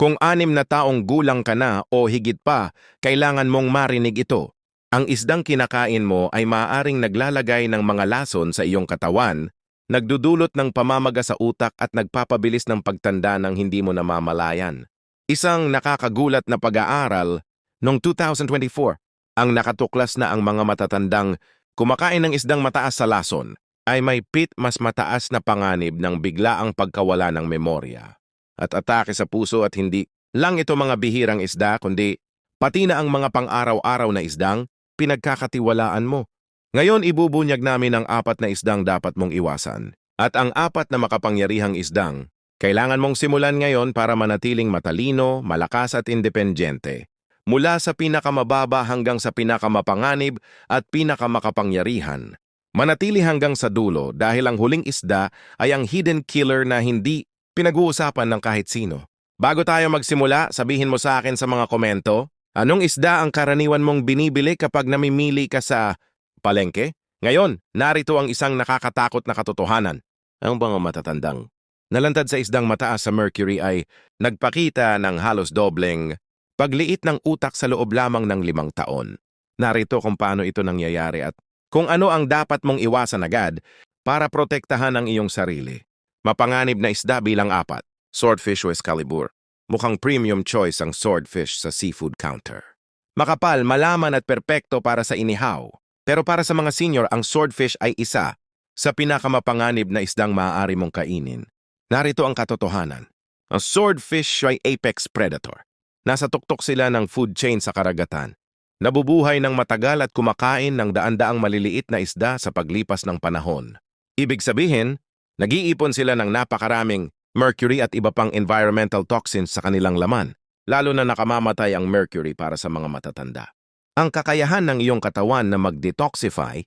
Kung anim na taong gulang ka na o higit pa, kailangan mong marinig ito. Ang isdang kinakain mo ay maaaring naglalagay ng mga lason sa iyong katawan, nagdudulot ng pamamaga sa utak at nagpapabilis ng pagtanda ng hindi mo namamalayan. Isang nakakagulat na pag-aaral noong 2024 ang nakatuklas na ang mga matatandang kumakain ng isdang mataas sa lason ay may pit mas mataas na panganib ng biglaang pagkawala ng memorya at atake sa puso at hindi lang ito mga bihirang isda kundi pati na ang mga pang-araw-araw na isdang pinagkakatiwalaan mo. Ngayon ibubunyag namin ang apat na isdang dapat mong iwasan. At ang apat na makapangyarihang isdang, kailangan mong simulan ngayon para manatiling matalino, malakas at independyente. Mula sa pinakamababa hanggang sa pinakamapanganib at pinakamakapangyarihan. Manatili hanggang sa dulo dahil ang huling isda ay ang hidden killer na hindi pinag-uusapan ng kahit sino. Bago tayo magsimula, sabihin mo sa akin sa mga komento, anong isda ang karaniwan mong binibili kapag namimili ka sa palengke? Ngayon, narito ang isang nakakatakot na katotohanan. Ang mga matatandang nalantad sa isdang mataas sa mercury ay nagpakita ng halos dobleng pagliit ng utak sa loob lamang ng limang taon. Narito kung paano ito nangyayari at kung ano ang dapat mong iwasan agad para protektahan ang iyong sarili. Mapanganib na isda bilang apat, swordfish o Excalibur. Mukhang premium choice ang swordfish sa seafood counter. Makapal, malaman at perpekto para sa inihaw. Pero para sa mga senior, ang swordfish ay isa sa pinakamapanganib na isdang maaari mong kainin. Narito ang katotohanan. Ang swordfish ay apex predator. Nasa tuktok sila ng food chain sa karagatan. Nabubuhay ng matagal at kumakain ng daan-daang maliliit na isda sa paglipas ng panahon. Ibig sabihin, nag-iipon sila ng napakaraming mercury at iba pang environmental toxins sa kanilang laman, lalo na nakamamatay ang mercury para sa mga matatanda. Ang kakayahan ng iyong katawan na mag-detoxify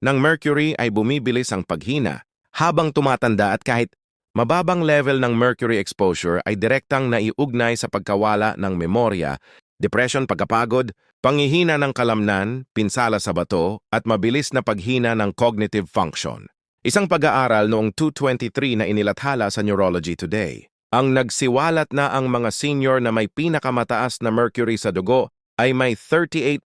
ng mercury ay bumibilis ang paghina habang tumatanda at kahit mababang level ng mercury exposure ay direktang naiugnay sa pagkawala ng memorya, depression, pagkapagod, pangihina ng kalamnan, pinsala sa bato, at mabilis na paghina ng cognitive function. Isang pag-aaral noong 223 na inilathala sa Neurology Today. Ang nagsiwalat na ang mga senior na may pinakamataas na mercury sa dugo ay may 38%,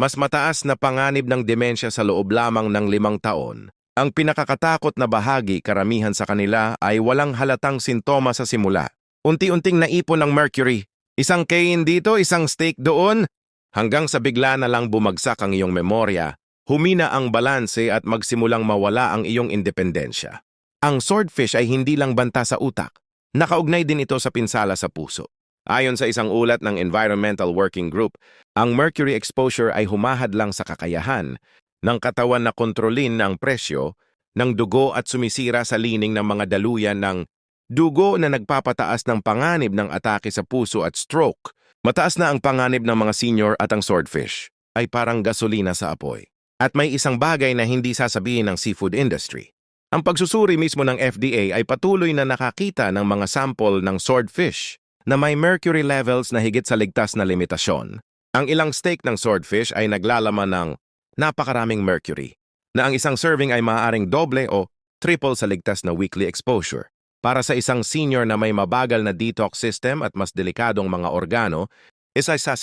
mas mataas na panganib ng demensya sa loob lamang ng limang taon. Ang pinakakatakot na bahagi karamihan sa kanila ay walang halatang sintomas sa simula. Unti-unting naipon ng mercury. Isang kain dito, isang steak doon. Hanggang sa bigla na lang bumagsak ang iyong memorya, humina ang balanse at magsimulang mawala ang iyong independensya. Ang swordfish ay hindi lang banta sa utak. Nakaugnay din ito sa pinsala sa puso. Ayon sa isang ulat ng Environmental Working Group, ang mercury exposure ay humahad lang sa kakayahan ng katawan na kontrolin ang presyo ng dugo at sumisira sa lining ng mga daluyan ng dugo na nagpapataas ng panganib ng atake sa puso at stroke. Mataas na ang panganib ng mga senior at ang swordfish ay parang gasolina sa apoy. At may isang bagay na hindi sasabihin ng seafood industry. Ang pagsusuri mismo ng FDA ay patuloy na nakakita ng mga sample ng swordfish na may mercury levels na higit sa ligtas na limitasyon. Ang ilang steak ng swordfish ay naglalaman ng napakaraming mercury, na ang isang serving ay maaaring doble o triple sa ligtas na weekly exposure. Para sa isang senior na may mabagal na detox system at mas delikadong mga organo, isa sa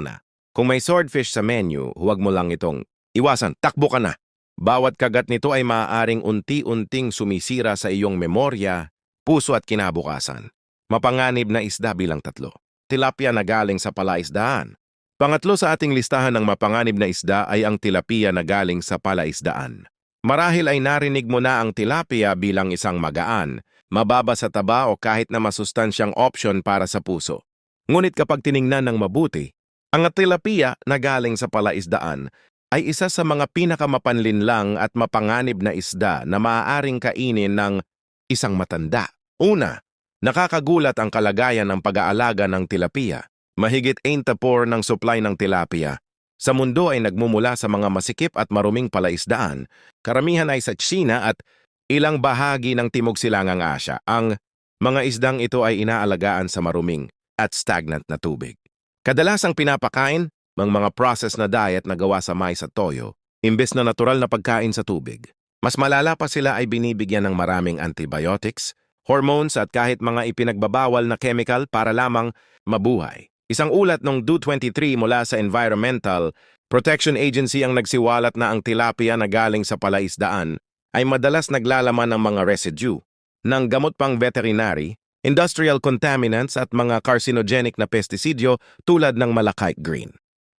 na. Kung may swordfish sa menu, huwag mo lang itong iwasan, takbo ka na. Bawat kagat nito ay maaaring unti-unting sumisira sa iyong memorya, puso at kinabukasan. Mapanganib na isda bilang tatlo. Tilapia na galing sa palaisdaan. Pangatlo sa ating listahan ng mapanganib na isda ay ang tilapia na galing sa palaisdaan. Marahil ay narinig mo na ang tilapia bilang isang magaan, mababa sa taba o kahit na masustansyang option para sa puso. Ngunit kapag tiningnan ng mabuti, ang tilapia na galing sa palaisdaan ay isa sa mga pinakamapanlinlang at mapanganib na isda na maaaring kainin ng isang matanda. Una, nakakagulat ang kalagayan ng pag-aalaga ng tilapia. Mahigit 84 ng supply ng tilapia sa mundo ay nagmumula sa mga masikip at maruming palaisdaan. Karamihan ay sa China at ilang bahagi ng Timog Silangang Asya. Ang mga isdang ito ay inaalagaan sa maruming at stagnant na tubig. Kadalasang pinapakain, ng mga processed na diet na gawa sa mais at toyo, imbes na natural na pagkain sa tubig. Mas malala pa sila ay binibigyan ng maraming antibiotics, hormones at kahit mga ipinagbabawal na chemical para lamang mabuhay. Isang ulat ng DO23 mula sa Environmental Protection Agency ang nagsiwalat na ang tilapia na galing sa palaisdaan ay madalas naglalaman ng mga residue ng gamot pang veterinary, industrial contaminants at mga carcinogenic na pestisidyo tulad ng malachite green.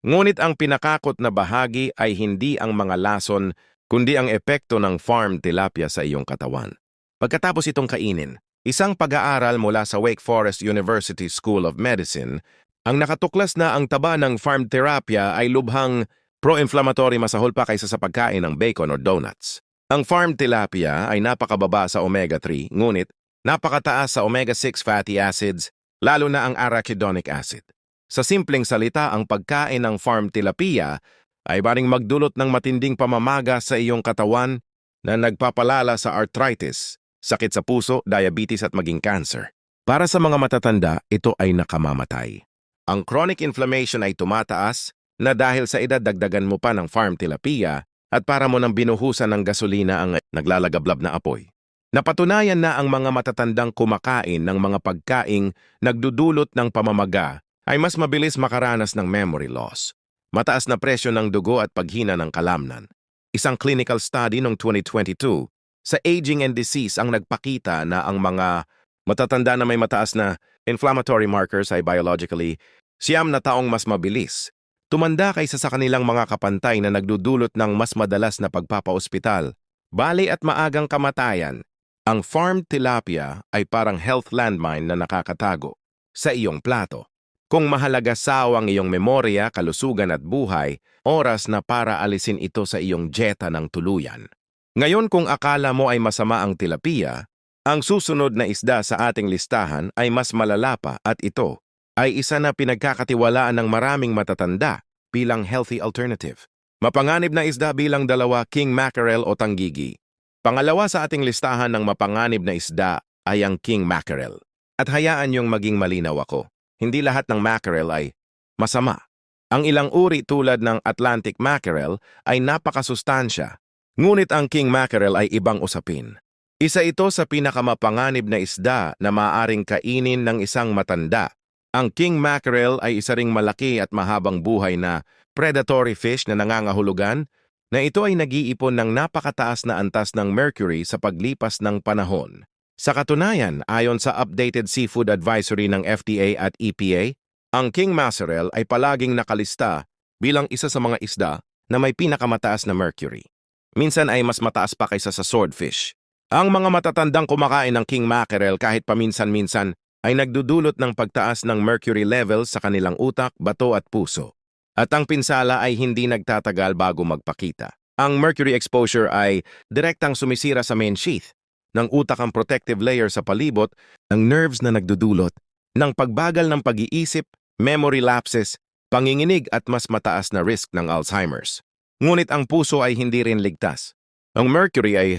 Ngunit ang pinakakot na bahagi ay hindi ang mga lason kundi ang epekto ng farm tilapia sa iyong katawan. Pagkatapos itong kainin, isang pag-aaral mula sa Wake Forest University School of Medicine ang nakatuklas na ang taba ng farm tilapia ay lubhang pro-inflammatory masahol pa kaysa sa pagkain ng bacon or donuts. Ang farm tilapia ay napakababa sa omega-3, ngunit napakataas sa omega-6 fatty acids, lalo na ang arachidonic acid. Sa simpleng salita, ang pagkain ng farm tilapia ay baring magdulot ng matinding pamamaga sa iyong katawan na nagpapalala sa arthritis, sakit sa puso, diabetes at maging cancer. Para sa mga matatanda, ito ay nakamamatay. Ang chronic inflammation ay tumataas na dahil sa edad dagdagan mo pa ng farm tilapia at para mo nang binuhusan ng gasolina ang naglalagablab na apoy. Napatunayan na ang mga matatandang kumakain ng mga pagkaing nagdudulot ng pamamaga ay mas mabilis makaranas ng memory loss, mataas na presyo ng dugo at paghina ng kalamnan. Isang clinical study noong 2022 sa Aging and Disease ang nagpakita na ang mga matatanda na may mataas na inflammatory markers ay biologically siyam na taong mas mabilis. Tumanda kaysa sa kanilang mga kapantay na nagdudulot ng mas madalas na pagpapaospital, bali at maagang kamatayan. Ang farm tilapia ay parang health landmine na nakakatago sa iyong plato. Kung mahalaga saw ang iyong memorya, kalusugan at buhay, oras na para alisin ito sa iyong dieta ng tuluyan. Ngayon kung akala mo ay masama ang tilapia, ang susunod na isda sa ating listahan ay mas malala pa at ito ay isa na pinagkakatiwalaan ng maraming matatanda bilang healthy alternative. Mapanganib na isda bilang dalawa king mackerel o tanggigi. Pangalawa sa ating listahan ng mapanganib na isda ay ang king mackerel. At hayaan niyong maging malinaw ako hindi lahat ng mackerel ay masama. Ang ilang uri tulad ng Atlantic mackerel ay napakasustansya, ngunit ang king mackerel ay ibang usapin. Isa ito sa pinakamapanganib na isda na maaring kainin ng isang matanda. Ang king mackerel ay isa ring malaki at mahabang buhay na predatory fish na nangangahulugan na ito ay nag-iipon ng napakataas na antas ng mercury sa paglipas ng panahon. Sa katunayan, ayon sa updated seafood advisory ng FDA at EPA, ang king mackerel ay palaging nakalista bilang isa sa mga isda na may pinakamataas na mercury. Minsan ay mas mataas pa kaysa sa swordfish. Ang mga matatandang kumakain ng king mackerel kahit paminsan-minsan ay nagdudulot ng pagtaas ng mercury levels sa kanilang utak, bato at puso. At ang pinsala ay hindi nagtatagal bago magpakita. Ang mercury exposure ay direktang sumisira sa main sheath ng utak ang protective layer sa palibot ng nerves na nagdudulot ng pagbagal ng pag-iisip, memory lapses, panginginig at mas mataas na risk ng Alzheimer's. Ngunit ang puso ay hindi rin ligtas. Ang mercury ay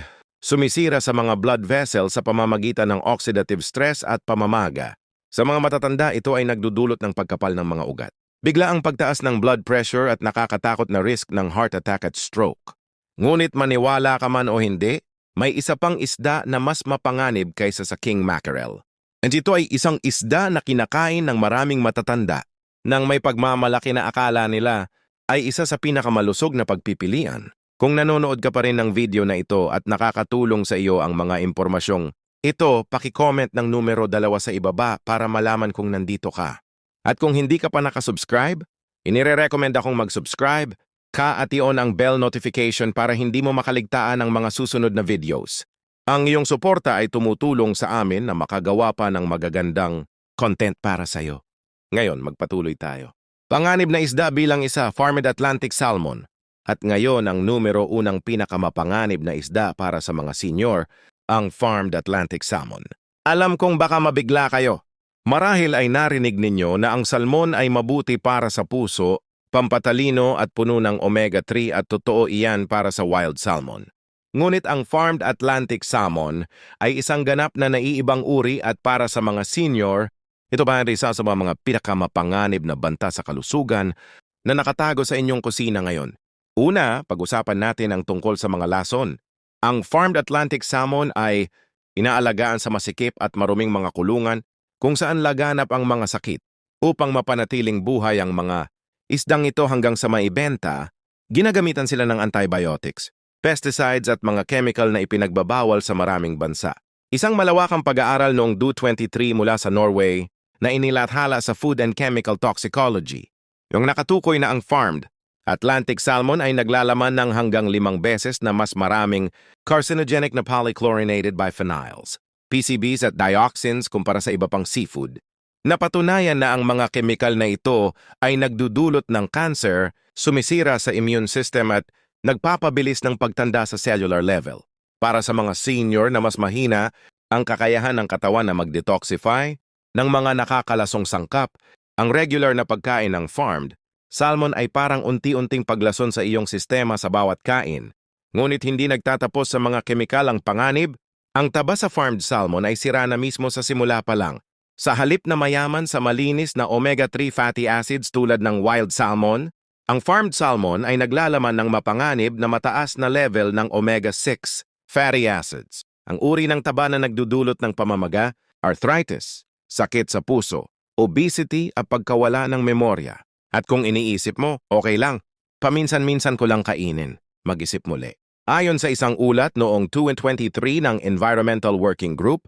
sumisira sa mga blood vessels sa pamamagitan ng oxidative stress at pamamaga. Sa mga matatanda, ito ay nagdudulot ng pagkapal ng mga ugat. Bigla ang pagtaas ng blood pressure at nakakatakot na risk ng heart attack at stroke. Ngunit maniwala ka man o hindi, may isa pang isda na mas mapanganib kaysa sa king mackerel. And ito ay isang isda na kinakain ng maraming matatanda nang may pagmamalaki na akala nila ay isa sa pinakamalusog na pagpipilian. Kung nanonood ka pa rin ng video na ito at nakakatulong sa iyo ang mga impormasyong ito, paki-comment ng numero dalawa sa ibaba para malaman kung nandito ka. At kung hindi ka pa nakasubscribe, inire-recommend akong mag-subscribe ka at i-on ang bell notification para hindi mo makaligtaan ang mga susunod na videos. Ang iyong suporta ay tumutulong sa amin na makagawa pa ng magagandang content para sa iyo. Ngayon, magpatuloy tayo. Panganib na isda bilang isa, Farmed Atlantic Salmon. At ngayon, ang numero unang pinakamapanganib na isda para sa mga senior, ang Farmed Atlantic Salmon. Alam kong baka mabigla kayo. Marahil ay narinig ninyo na ang salmon ay mabuti para sa puso pampatalino at puno ng omega-3 at totoo iyan para sa wild salmon. Ngunit ang farmed Atlantic salmon ay isang ganap na naiibang uri at para sa mga senior, ito pa rin isa sa mga pinakamapanganib na banta sa kalusugan na nakatago sa inyong kusina ngayon. Una, pag-usapan natin ang tungkol sa mga lason. Ang farmed Atlantic salmon ay inaalagaan sa masikip at maruming mga kulungan kung saan laganap ang mga sakit upang mapanatiling buhay ang mga isdang ito hanggang sa maibenta, ginagamitan sila ng antibiotics, pesticides at mga chemical na ipinagbabawal sa maraming bansa. Isang malawakang pag-aaral noong 2023 mula sa Norway na inilathala sa Food and Chemical Toxicology. Yung nakatukoy na ang farmed Atlantic salmon ay naglalaman ng hanggang limang beses na mas maraming carcinogenic na polychlorinated biphenyls, PCBs at dioxins kumpara sa iba pang seafood. Napatunayan na ang mga kemikal na ito ay nagdudulot ng cancer, sumisira sa immune system at nagpapabilis ng pagtanda sa cellular level. Para sa mga senior na mas mahina, ang kakayahan ng katawan na mag-detoxify ng mga nakakalasong sangkap, ang regular na pagkain ng farmed Salmon ay parang unti-unting paglason sa iyong sistema sa bawat kain. Ngunit hindi nagtatapos sa mga kemikal ang panganib, ang taba sa farmed salmon ay sira na mismo sa simula pa lang. Sa halip na mayaman sa malinis na omega-3 fatty acids tulad ng wild salmon, ang farmed salmon ay naglalaman ng mapanganib na mataas na level ng omega-6 fatty acids. Ang uri ng taba na nagdudulot ng pamamaga, arthritis, sakit sa puso, obesity at pagkawala ng memorya. At kung iniisip mo, okay lang, paminsan-minsan ko lang kainin, mag-isip muli. Ayon sa isang ulat noong 2023 ng Environmental Working Group,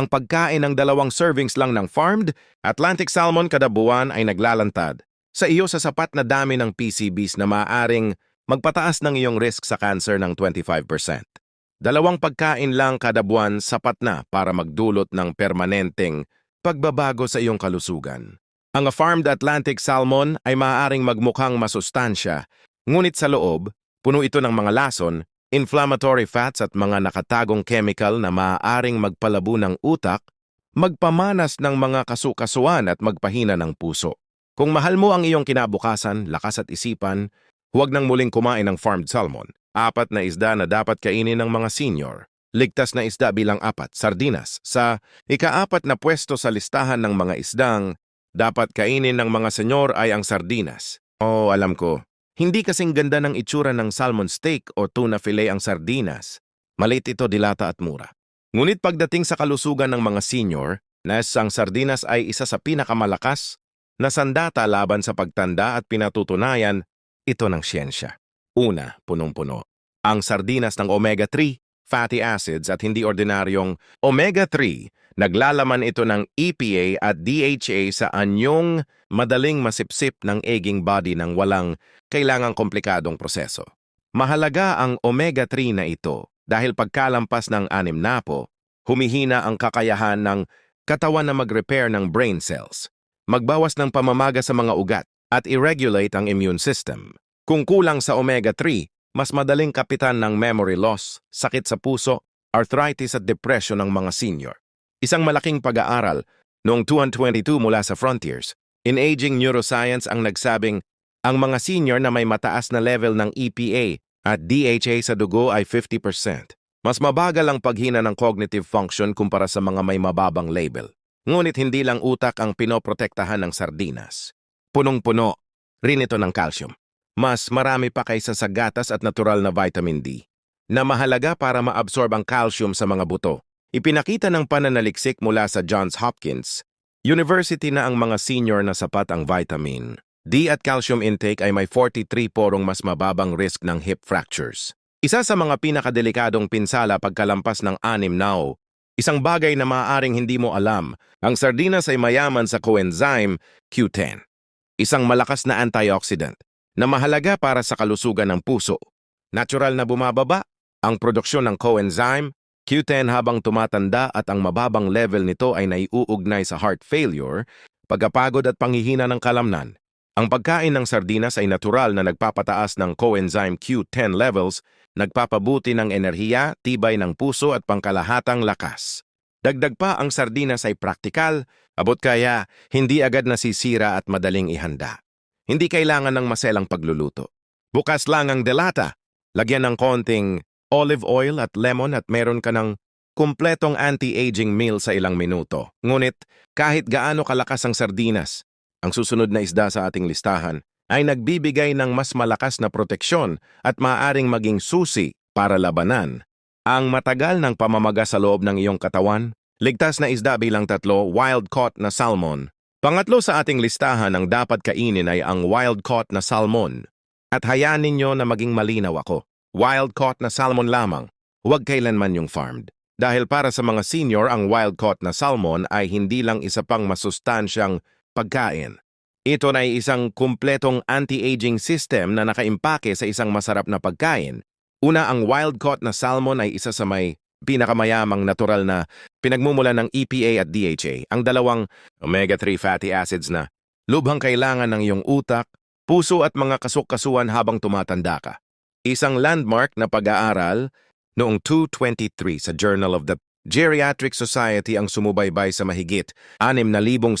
ang pagkain ng dalawang servings lang ng farmed Atlantic salmon kada buwan ay naglalantad sa iyo sa sapat na dami ng PCBs na maaaring magpataas ng iyong risk sa cancer ng 25%. Dalawang pagkain lang kada buwan sapat na para magdulot ng permanenteng pagbabago sa iyong kalusugan. Ang farmed Atlantic salmon ay maaaring magmukhang masustansya, ngunit sa loob, puno ito ng mga lason, inflammatory fats at mga nakatagong chemical na maaaring magpalabo ng utak, magpamanas ng mga kasukasuan at magpahina ng puso. Kung mahal mo ang iyong kinabukasan, lakas at isipan, huwag nang muling kumain ng farmed salmon. Apat na isda na dapat kainin ng mga senior. Ligtas na isda bilang apat, sardinas, sa ikaapat na pwesto sa listahan ng mga isdang dapat kainin ng mga senyor ay ang sardinas. Oo, alam ko. Hindi kasing ganda ng itsura ng salmon steak o tuna fillet ang sardinas. Malit ito dilata at mura. Ngunit pagdating sa kalusugan ng mga senior, nas ang sardinas ay isa sa pinakamalakas na sandata laban sa pagtanda at pinatutunayan ito ng siyensya. Una, punong-puno. Ang sardinas ng omega-3, fatty acids at hindi ordinaryong omega-3 Naglalaman ito ng EPA at DHA sa anyong madaling masipsip ng aging body ng walang kailangang komplikadong proseso. Mahalaga ang omega-3 na ito dahil pagkalampas ng anim na po, humihina ang kakayahan ng katawan na mag-repair ng brain cells, magbawas ng pamamaga sa mga ugat, at i-regulate ang immune system. Kung kulang sa omega-3, mas madaling kapitan ng memory loss, sakit sa puso, arthritis at depression ng mga senior. Isang malaking pag-aaral noong 2022 mula sa Frontiers, in Aging Neuroscience ang nagsabing ang mga senior na may mataas na level ng EPA at DHA sa dugo ay 50%. Mas mabagal ang paghina ng cognitive function kumpara sa mga may mababang label. Ngunit hindi lang utak ang pinoprotektahan ng sardinas. Punong-puno rin ito ng calcium. Mas marami pa kaysa sa gatas at natural na vitamin D na mahalaga para maabsorb ang calcium sa mga buto Ipinakita ng pananaliksik mula sa Johns Hopkins, University na ang mga senior na sapat ang vitamin D at calcium intake ay may 43 porong mas mababang risk ng hip fractures. Isa sa mga pinakadelikadong pinsala pagkalampas ng anim now, isang bagay na maaaring hindi mo alam, ang sardinas ay mayaman sa coenzyme Q10, isang malakas na antioxidant na mahalaga para sa kalusugan ng puso. Natural na bumababa ang produksyon ng coenzyme Q10 habang tumatanda at ang mababang level nito ay naiuugnay sa heart failure, pagkapagod at panghihina ng kalamnan. Ang pagkain ng sardinas ay natural na nagpapataas ng coenzyme Q10 levels, nagpapabuti ng enerhiya, tibay ng puso at pangkalahatang lakas. Dagdag pa ang sardinas ay praktikal, abot kaya hindi agad nasisira at madaling ihanda. Hindi kailangan ng maselang pagluluto. Bukas lang ang delata, lagyan ng konting olive oil at lemon at meron ka ng kumpletong anti-aging meal sa ilang minuto. Ngunit kahit gaano kalakas ang sardinas, ang susunod na isda sa ating listahan ay nagbibigay ng mas malakas na proteksyon at maaaring maging susi para labanan Ang matagal ng pamamaga sa loob ng iyong katawan, ligtas na isda bilang tatlo, wild-caught na salmon. Pangatlo sa ating listahan ng dapat kainin ay ang wild-caught na salmon. At hayaan ninyo na maging malinaw ako. Wild-caught na salmon lamang, huwag kailanman yung farmed. Dahil para sa mga senior, ang wild-caught na salmon ay hindi lang isa pang masustansyang pagkain. Ito na ay isang kumpletong anti-aging system na nakaimpake sa isang masarap na pagkain. Una, ang wild-caught na salmon ay isa sa may pinakamayamang natural na pinagmumula ng EPA at DHA, ang dalawang omega-3 fatty acids na lubhang kailangan ng iyong utak, puso at mga kasuk-kasuan habang tumatanda ka. Isang landmark na pag-aaral noong 223 sa Journal of the Geriatric Society ang sumubaybay sa mahigit 6,000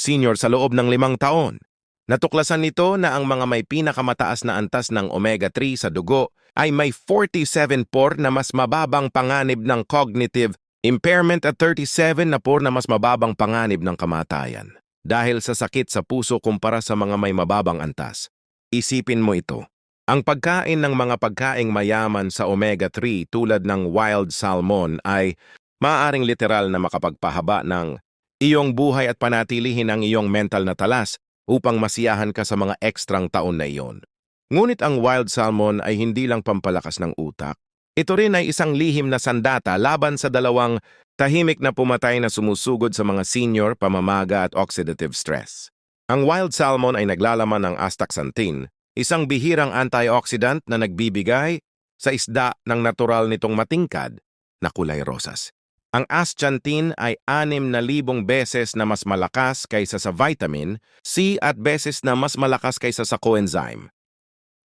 senior sa loob ng limang taon. Natuklasan nito na ang mga may pinakamataas na antas ng omega-3 sa dugo ay may 47 por na mas mababang panganib ng cognitive impairment at 37 na por na mas mababang panganib ng kamatayan. Dahil sa sakit sa puso kumpara sa mga may mababang antas. Isipin mo ito. Ang pagkain ng mga pagkaing mayaman sa omega-3 tulad ng wild salmon ay maaaring literal na makapagpahaba ng iyong buhay at panatilihin ang iyong mental na talas upang masiyahan ka sa mga ekstrang taon na iyon. Ngunit ang wild salmon ay hindi lang pampalakas ng utak. Ito rin ay isang lihim na sandata laban sa dalawang tahimik na pumatay na sumusugod sa mga senior, pamamaga at oxidative stress. Ang wild salmon ay naglalaman ng astaxanthin, isang bihirang antioxidant na nagbibigay sa isda ng natural nitong matingkad na kulay rosas. Ang astaxanthin ay 6,000 beses na mas malakas kaysa sa vitamin C at beses na mas malakas kaysa sa coenzyme.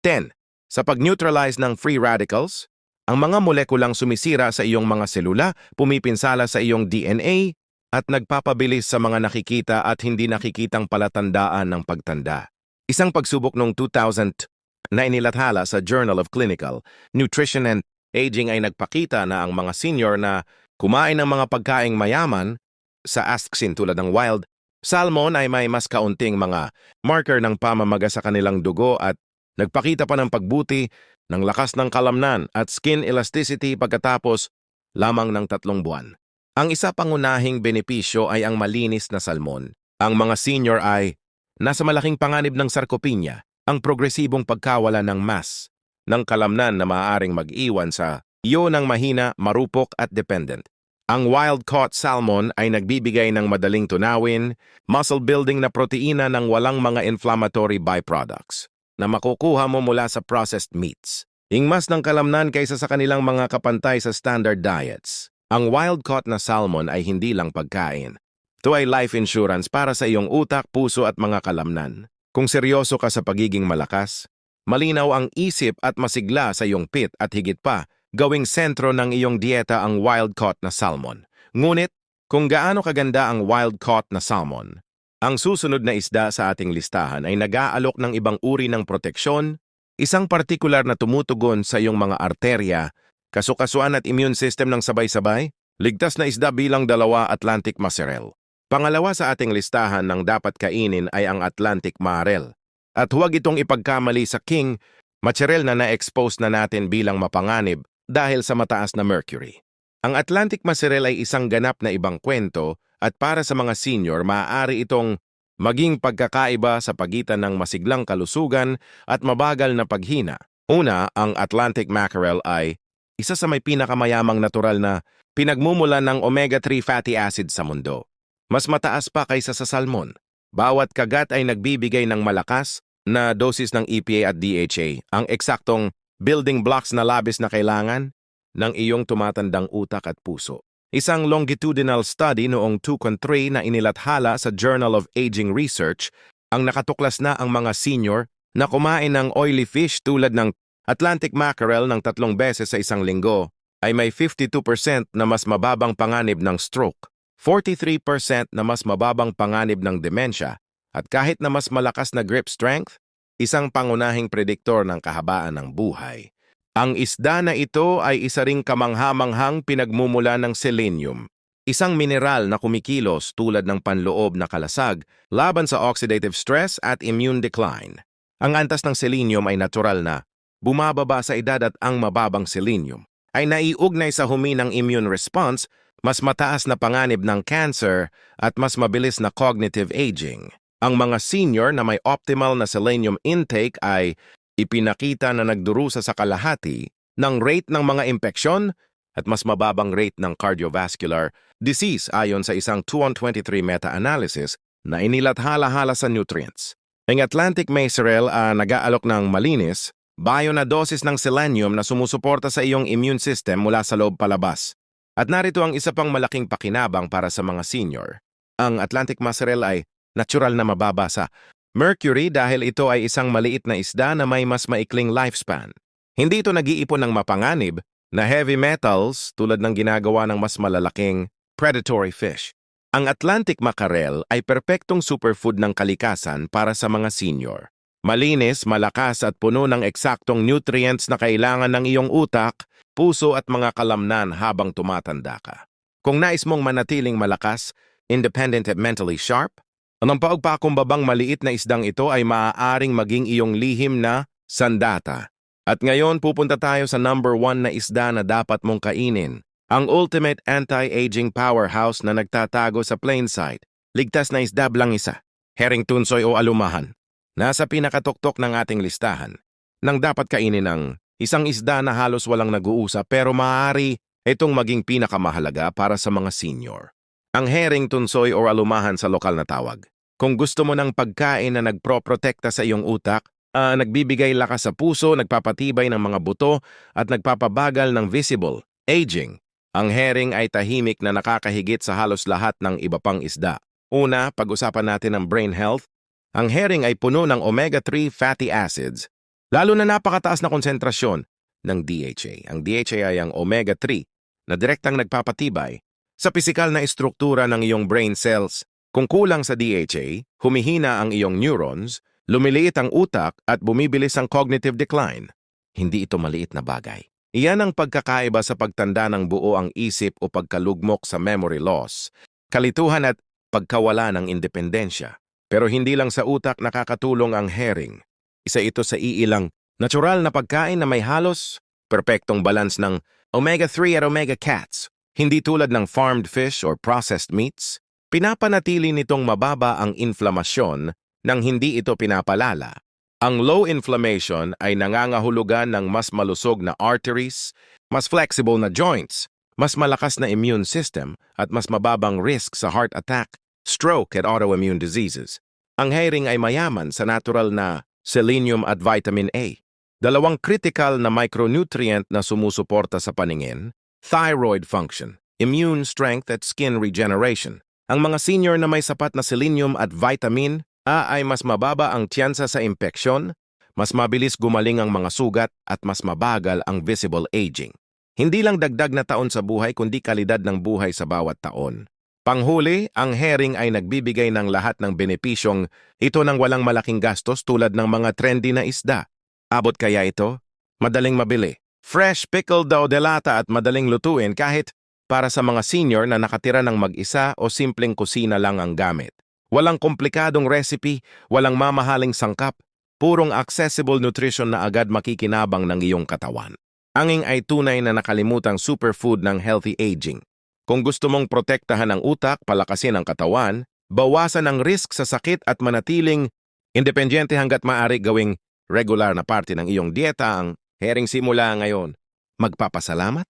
10. Sa pag-neutralize ng free radicals, ang mga molekulang sumisira sa iyong mga selula, pumipinsala sa iyong DNA, at nagpapabilis sa mga nakikita at hindi nakikitang palatandaan ng pagtanda. Isang pagsubok noong 2000 na inilathala sa Journal of Clinical Nutrition and Aging ay nagpakita na ang mga senior na kumain ng mga pagkaing mayaman sa astaxanthin tulad ng wild salmon ay may mas kaunting mga marker ng pamamaga sa kanilang dugo at Nagpakita pa ng pagbuti ng lakas ng kalamnan at skin elasticity pagkatapos lamang ng tatlong buwan. Ang isa pangunahing benepisyo ay ang malinis na salmon. Ang mga senior ay nasa malaking panganib ng sarcopenia, ang progresibong pagkawala ng mass, ng kalamnan na maaaring mag-iwan sa iyo ng mahina, marupok at dependent. Ang wild-caught salmon ay nagbibigay ng madaling tunawin, muscle-building na proteina ng walang mga inflammatory byproducts na makukuha mo mula sa processed meats. Ingmas ng kalamnan kaysa sa kanilang mga kapantay sa standard diets. Ang wild-caught na salmon ay hindi lang pagkain. Ito ay life insurance para sa iyong utak, puso at mga kalamnan. Kung seryoso ka sa pagiging malakas, malinaw ang isip at masigla sa iyong pit at higit pa, gawing sentro ng iyong dieta ang wild-caught na salmon. Ngunit, kung gaano kaganda ang wild-caught na salmon, ang susunod na isda sa ating listahan ay nag-aalok ng ibang uri ng proteksyon, isang partikular na tumutugon sa iyong mga arterya, kasukasuan at immune system ng sabay-sabay, ligtas na isda bilang dalawa Atlantic mackerel. Pangalawa sa ating listahan ng dapat kainin ay ang Atlantic marel. At huwag itong ipagkamali sa king, mackerel na na-expose na natin bilang mapanganib dahil sa mataas na mercury. Ang Atlantic mackerel ay isang ganap na ibang kwento at para sa mga senior, maaari itong maging pagkakaiba sa pagitan ng masiglang kalusugan at mabagal na paghina. Una, ang Atlantic mackerel ay isa sa may pinakamayamang natural na pinagmumulan ng omega-3 fatty acids sa mundo. Mas mataas pa kaysa sa salmon. Bawat kagat ay nagbibigay ng malakas na dosis ng EPA at DHA, ang eksaktong building blocks na labis na kailangan ng iyong tumatandang utak at puso. Isang longitudinal study noong 2003 na inilathala sa Journal of Aging Research ang nakatuklas na ang mga senior na kumain ng oily fish tulad ng Atlantic mackerel ng tatlong beses sa isang linggo ay may 52% na mas mababang panganib ng stroke, 43% na mas mababang panganib ng demensya, at kahit na mas malakas na grip strength, isang pangunahing prediktor ng kahabaan ng buhay. Ang isda na ito ay isa ring kamangha-manghang pinagmumula ng selenium, isang mineral na kumikilos tulad ng panloob na kalasag laban sa oxidative stress at immune decline. Ang antas ng selenium ay natural na bumababa sa edad at ang mababang selenium ay naiugnay sa huminang immune response, mas mataas na panganib ng cancer at mas mabilis na cognitive aging. Ang mga senior na may optimal na selenium intake ay ipinakita na nagdurusa sa kalahati ng rate ng mga impeksyon at mas mababang rate ng cardiovascular disease ayon sa isang 223 meta-analysis na inilathala-hala sa nutrients. Ang Atlantic Macerial ah, nag-aalok ng malinis, bio na dosis ng selenium na sumusuporta sa iyong immune system mula sa loob palabas. At narito ang isa pang malaking pakinabang para sa mga senior. Ang Atlantic Mackerel ay natural na mababa sa mercury dahil ito ay isang maliit na isda na may mas maikling lifespan. Hindi ito nag-iipon ng mapanganib na heavy metals tulad ng ginagawa ng mas malalaking predatory fish. Ang Atlantic mackerel ay perpektong superfood ng kalikasan para sa mga senior. Malinis, malakas at puno ng eksaktong nutrients na kailangan ng iyong utak, puso at mga kalamnan habang tumatanda ka. Kung nais mong manatiling malakas, independent at mentally sharp, ang paugpakumbabang maliit na isdang ito ay maaaring maging iyong lihim na sandata. At ngayon pupunta tayo sa number one na isda na dapat mong kainin, ang ultimate anti-aging powerhouse na nagtatago sa plain sight. Ligtas na isda blang isa, herring tunsoy o alumahan. Nasa pinakatuktok ng ating listahan. Nang dapat kainin ng isang isda na halos walang nag-uusap pero maaari itong maging pinakamahalaga para sa mga senior. Ang herring tunsoy o alumahan sa lokal na tawag. Kung gusto mo ng pagkain na nagpro-protekta sa iyong utak, ah, nagbibigay lakas sa puso, nagpapatibay ng mga buto, at nagpapabagal ng visible, aging, ang herring ay tahimik na nakakahigit sa halos lahat ng iba pang isda. Una, pag-usapan natin ang brain health. Ang herring ay puno ng omega-3 fatty acids, lalo na napakataas na konsentrasyon ng DHA. Ang DHA ay ang omega-3 na direktang nagpapatibay sa pisikal na istruktura ng iyong brain cells. Kung kulang sa DHA, humihina ang iyong neurons, lumiliit ang utak at bumibilis ang cognitive decline. Hindi ito maliit na bagay. Iyan ang pagkakaiba sa pagtanda ng buo ang isip o pagkalugmok sa memory loss, kalituhan at pagkawala ng independensya. Pero hindi lang sa utak nakakatulong ang herring. Isa ito sa iilang natural na pagkain na may halos perpektong balance ng omega-3 at omega-cats. Hindi tulad ng farmed fish or processed meats, pinapanatili nitong mababa ang inflamasyon nang hindi ito pinapalala. Ang low inflammation ay nangangahulugan ng mas malusog na arteries, mas flexible na joints, mas malakas na immune system at mas mababang risk sa heart attack, stroke at autoimmune diseases. Ang herring ay mayaman sa natural na selenium at vitamin A. Dalawang critical na micronutrient na sumusuporta sa paningin, thyroid function, immune strength at skin regeneration. Ang mga senior na may sapat na selenium at vitamin A ay mas mababa ang tiyansa sa impeksyon, mas mabilis gumaling ang mga sugat at mas mabagal ang visible aging. Hindi lang dagdag na taon sa buhay kundi kalidad ng buhay sa bawat taon. Panghuli, ang herring ay nagbibigay ng lahat ng benepisyong ito ng walang malaking gastos tulad ng mga trendy na isda. Abot kaya ito? Madaling mabili. Fresh pickled daw delata at madaling lutuin kahit para sa mga senior na nakatira ng mag-isa o simpleng kusina lang ang gamit. Walang komplikadong recipe, walang mamahaling sangkap, purong accessible nutrition na agad makikinabang ng iyong katawan. Anging ay tunay na nakalimutang superfood ng healthy aging. Kung gusto mong protektahan ang utak, palakasin ang katawan, bawasan ang risk sa sakit at manatiling independyente hanggat maaari gawing regular na parte ng iyong dieta ang herring simula ngayon. Magpapasalamat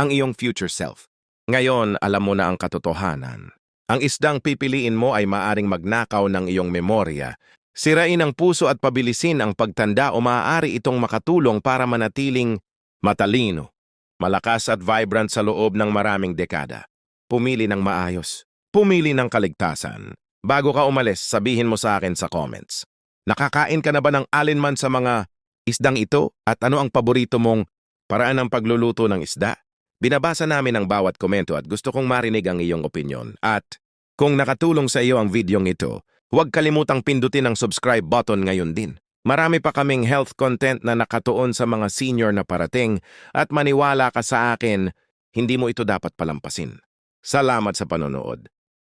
ang iyong future self. Ngayon, alam mo na ang katotohanan. Ang isdang pipiliin mo ay maaring magnakaw ng iyong memorya. Sirain ang puso at pabilisin ang pagtanda o maaari itong makatulong para manatiling matalino, malakas at vibrant sa loob ng maraming dekada. Pumili ng maayos. Pumili ng kaligtasan. Bago ka umalis, sabihin mo sa akin sa comments. Nakakain ka na ba ng alinman sa mga isdang ito at ano ang paborito mong paraan ng pagluluto ng isda? Binabasa namin ang bawat komento at gusto kong marinig ang iyong opinyon. At kung nakatulong sa iyo ang videong ito, huwag kalimutang pindutin ang subscribe button ngayon din. Marami pa kaming health content na nakatuon sa mga senior na parating at maniwala ka sa akin, hindi mo ito dapat palampasin. Salamat sa panonood.